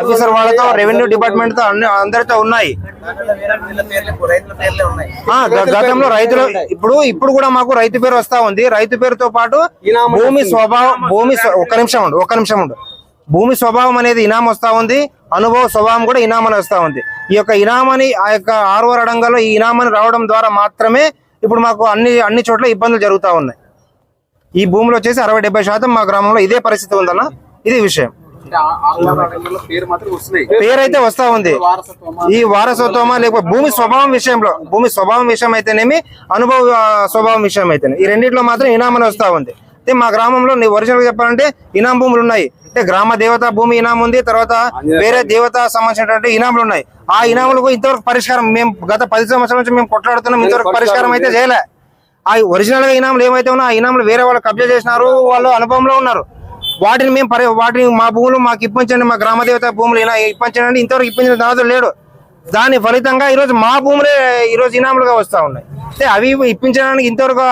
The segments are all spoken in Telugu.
ఆఫీసర్ వాళ్ళతో రెవెన్యూ డిపార్ట్మెంట్తో అన్ని అందరితో ఉన్నాయి. గతంలో రైతులు ఇప్పుడు ఇప్పుడు కూడా మాకు రైతు పేరు వస్తా ఉంది. రైతు పేరుతో పాటు భూమి స్వభావం భూమి ఒక్క నిమిషం ఉండు ఒక్క నిమిషం ఉండు. భూమి స్వభావం అనేది ఇనాం వస్తా ఉంది. అనుభవ స్వభావం కూడా ఇనాం అని వస్తా ఉంది. ఈ యొక్క ఇనామని ఆ యొక్క ఆరో అడంగంలో ఈ ఇనామని రావడం ద్వారా మాత్రమే ఇప్పుడు మాకు అన్ని అన్ని చోట్ల ఇబ్బందులు జరుగుతా ఉన్నాయి. ఈ భూమిలో వచ్చేసి అరవై డెబ్బై శాతం మా గ్రామంలో ఇదే పరిస్థితి ఉందన్న ఇది విషయం. పేరు పేరైతే వస్తా ఉంది. ఈ వారసత్వమా? లేకపోతే భూమి స్వభావం విషయంలో భూమి స్వభావం విషయం అయితేనేమి అనుభవ స్వభావం విషయం అయితేనే ఈ రెండిట్లో మాత్రం ఇనామని వస్తా ఉంది. అయితే మా గ్రామంలో ఒరిజినల్ చెప్పాలంటే ఇనాం భూములు ఉన్నాయి. అంటే గ్రామ దేవత భూమి ఇనాం ఉంది తర్వాత వేరే దేవత సంబంధించినటువంటి ఇనాములు ఉన్నాయి. ఆ ఇనాములకు ఇంతవరకు పరిష్కారం మేము గత పది సంవత్సరాల నుంచి మేము కొట్లాడుతున్నాం ఇంతవరకు పరిష్కారం అయితే చేయలే. ఆ ఒరిజినల్గా ఇనాములు ఏమైతే ఉన్నా ఆ ఇనాములు వేరే వాళ్ళు కబ్జా చేసినారు వాళ్ళు అనుభవంలో ఉన్నారు. వాటిని మేము పరి వాటిని మా భూములు మాకు ఇప్పించండి మా గ్రామదేవత భూములు ఇలా ఇప్పించండి. అంటే ఇంతవరకు ఇప్పించిన దాదాపు లేడు. దాని ఫలితంగా ఈరోజు మా భూములే ఈరోజు ఇనాములుగా వస్తూ ఉన్నాయి. అంటే అవి ఇప్పించడానికి ఇంతవరకు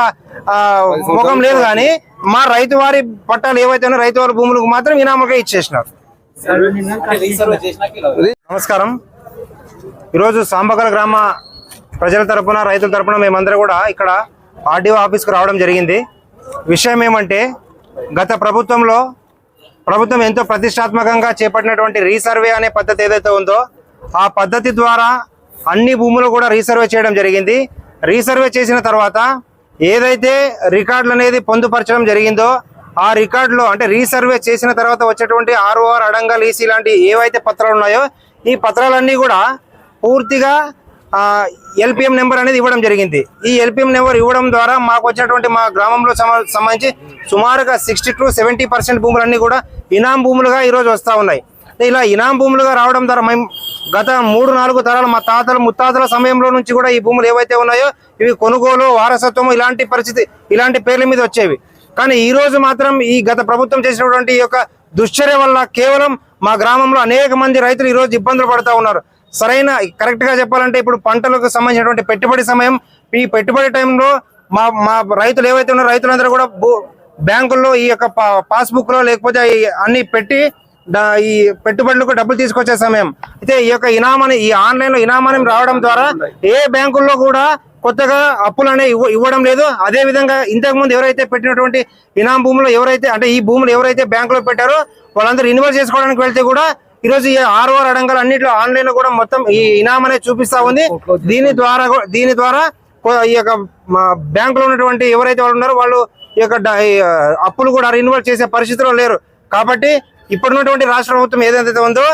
ముఖం లేదు కానీ మా రైతు వారి పట్టాలు ఏవైతే ఉన్నాయో రైతు వారి భూములకు మాత్రం ఇనాములుగా ఇచ్చేసినారు. నమస్కారం. ఈరోజు సాంబకల గ్రామ ప్రజల తరపున రైతుల తరపున మేమందరూ కూడా ఇక్కడ ఆర్డీఓ ఆఫీస్కు రావడం జరిగింది. విషయం ఏమంటే గత ప్రభుత్వంలో ప్రభుత్వం ఎంతో ప్రతిష్టాత్మకంగా చేపట్టినటువంటి రీసర్వే అనే పద్ధతి ఏదైతే ఉందో ఆ పద్ధతి ద్వారా అన్ని భూములు కూడా రీసర్వే చేయడం జరిగింది. రీసర్వే చేసిన తర్వాత ఏదైతే రికార్డులు అనేది పొందుపరచడం జరిగిందో ఆ రికార్డులో అంటే రీసర్వే చేసిన తర్వాత వచ్చేటువంటి ఆర్ఓఆర్ అడంగల్ ఈసీ లాంటి ఏవైతే పత్రాలు ఉన్నాయో ఈ పత్రాలన్నీ కూడా పూర్తిగా ఎల్పిఎం నెంబర్ అనేది ఇవ్వడం జరిగింది. ఈ ఎల్పిఎం నెంబర్ ఇవ్వడం ద్వారా మాకు వచ్చినటువంటి మా గ్రామంలో సంబంధించి సుమారుగా సిక్స్టీ టు సెవెంటీ పర్సెంట్ భూములన్నీ కూడా ఇనాం భూములుగా ఈరోజు వస్తూ ఉన్నాయి. ఇలా ఇనాం భూములుగా రావడం ద్వారా మేము గత మూడు నాలుగు తరాలు మా తాతలు ముత్తాతల సమయంలో నుంచి కూడా ఈ భూములు ఏవైతే ఉన్నాయో ఇవి కొనుగోలు వారసత్వం ఇలాంటి పరిస్థితి ఇలాంటి పేర్ల మీద వచ్చేవి. కానీ ఈ రోజు మాత్రం ఈ గత ప్రభుత్వం చేసినటువంటి ఈ యొక్క దుశ్చర్య వల్ల కేవలం మా గ్రామంలో అనేక మంది రైతులు ఈరోజు ఇబ్బందులు పడుతూ ఉన్నారు. సరైన కరెక్ట్గా చెప్పాలంటే ఇప్పుడు పంటలకు సంబంధించినటువంటి పెట్టుబడి సమయం ఈ పెట్టుబడి టైంలో మా మా రైతులు ఏవైతే ఉన్నారో రైతులందరూ కూడా బ్యాంకుల్లో ఈ యొక్క పా- పాస్బుక్లో లేకపోతే అన్ని పెట్టి ఈ పెట్టుబడులకు డబ్బులు తీసుకొచ్చే సమయం. అయితే ఈ యొక్క ఇనామని ఈ ఆన్లైన్లో ఇనామని రావడం ద్వారా ఏ బ్యాంకుల్లో కూడా కొత్తగా అప్పులు అనేవి ఇవ్వడం లేదు. అదే విధంగా ఇంతకు ముందు ఎవరైతే పెట్టినటువంటి ఇనాం భూములు ఎవరైతే అంటే ఈ భూములు ఎవరైతే బ్యాంకులో పెట్టారో వాళ్ళందరూ ఇన్వెస్ట్ చేసుకోవడానికి వెళ్తే కూడా ఈ రోజు ఈ ఆర్ఓఆర్ అడంగాలు అన్నింటిలో ఆన్లైన్లో కూడా మొత్తం ఈ ఇనామనే అనేది చూపిస్తా ఉంది. దీని ద్వారా దీని ద్వారా ఈ యొక్క మా బ్యాంకులో ఉన్నటువంటి ఎవరైతే వాళ్ళు ఉన్నారో వాళ్ళు ఈ యొక్క అప్పులు కూడా రిన్వాల్వ్ చేసే పరిస్థితిలో లేరు. కాబట్టి ఇప్పుడున్నటువంటి రాష్ట్ర ప్రభుత్వం ఏదైతే ఉందో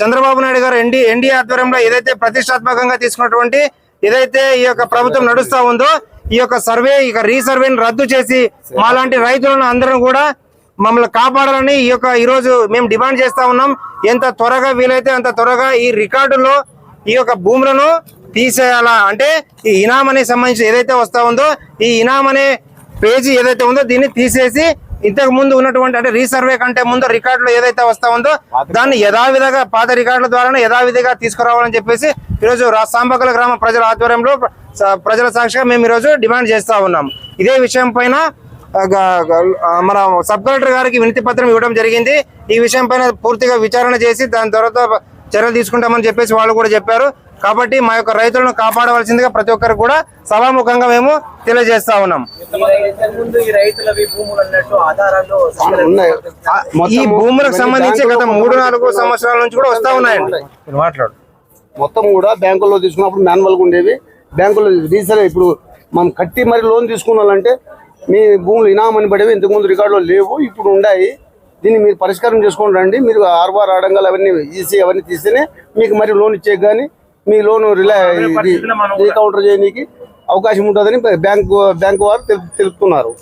చంద్రబాబు నాయుడు గారు ఎన్డీ ఎన్డీఏ ఆధ్వర్యంలో ఏదైతే ప్రతిష్టాత్మకంగా తీసుకున్నటువంటి ఏదైతే ఈ యొక్క ప్రభుత్వం నడుస్తా ఉందో ఈ యొక్క సర్వే ఇక రీసర్వేని రద్దు చేసి మాలాంటి రైతులను అందరం కూడా మమ్మల్ని కాపాడాలని ఈ యొక్క ఈరోజు మేము డిమాండ్ చేస్తా ఉన్నాం. ఎంత త్వరగా వీలైతే అంత త్వరగా ఈ రికార్డులో ఈ యొక్క భూములను తీసేయాలా? అంటే ఈ ఇనాం అనే సంబంధించి ఏదైతే వస్తా ఉందో ఈ ఇనాం అనే పేజీ ఏదైతే ఉందో దీన్ని తీసేసి ఇంతకు ముందు ఉన్నటువంటి అంటే రీసర్వే కంటే ముందు రికార్డులో ఏదైతే వస్తా ఉందో దాన్ని యథావిధిగా పాత రికార్డుల ద్వారా యథావిధిగా తీసుకురావాలని చెప్పేసి ఈరోజు రా సాంబకల గ్రామ ప్రజల ఆధ్వర్యంలో ప్రజల సాక్షిగా మేము ఈరోజు డిమాండ్ చేస్తా ఉన్నాం. ఇదే విషయం పైన మన సబ్ కలెక్టర్ గారికి వినతి పత్రం ఇవ్వడం జరిగింది. ఈ విషయం పైన పూర్తిగా విచారణ చేసి దాని తర్వాత చర్యలు తీసుకుంటామని చెప్పేసి వాళ్ళు కూడా చెప్పారు. కాబట్టి మా యొక్క రైతులను కాపాడవలసిందిగా ప్రతి ఒక్కరు కూడా సభాముఖంగా మేము తెలియజేస్తా ఉన్నాం. ఈ రైతులవి భూములు అన్నట్టు ఆధారాలు ఉన్నాయి. ఆ, ఈ భూములకు సంబంధించి గత మూడు నాలుగు సంవత్సరాల నుంచి కూడా వస్తా ఉన్నాయండి. మాట్లాడు. మొత్తం కూడా బ్యాంకుల్లో తీసుకున్నప్పుడు మాన్యువల్గా ఉండేవి. బ్యాంకులో రీసెల్ ఇప్పుడు మనం కట్టి మరి లోన్ తీసుకున్నాలంటే మీ భూములు ఇనామని పడేవి ఇంతకుముందు రికార్డులో లేవు ఇప్పుడు ఉన్నాయి దీన్ని మీరు పరిష్కారం చేసుకొని రండి. మీరు ఆర్బార్ ఆడంగాలు అవన్నీ ఈసీ అవన్నీ తీస్తేనే మీకు మరి లోన్ ఇచ్చే కానీ మీ లోన్ రిలా రీకౌంటర్ చేయడానికి అవకాశం ఉంటుందని బ్యాంకు బ్యాంకు వారు తెలు- తెలుపుతున్నారు.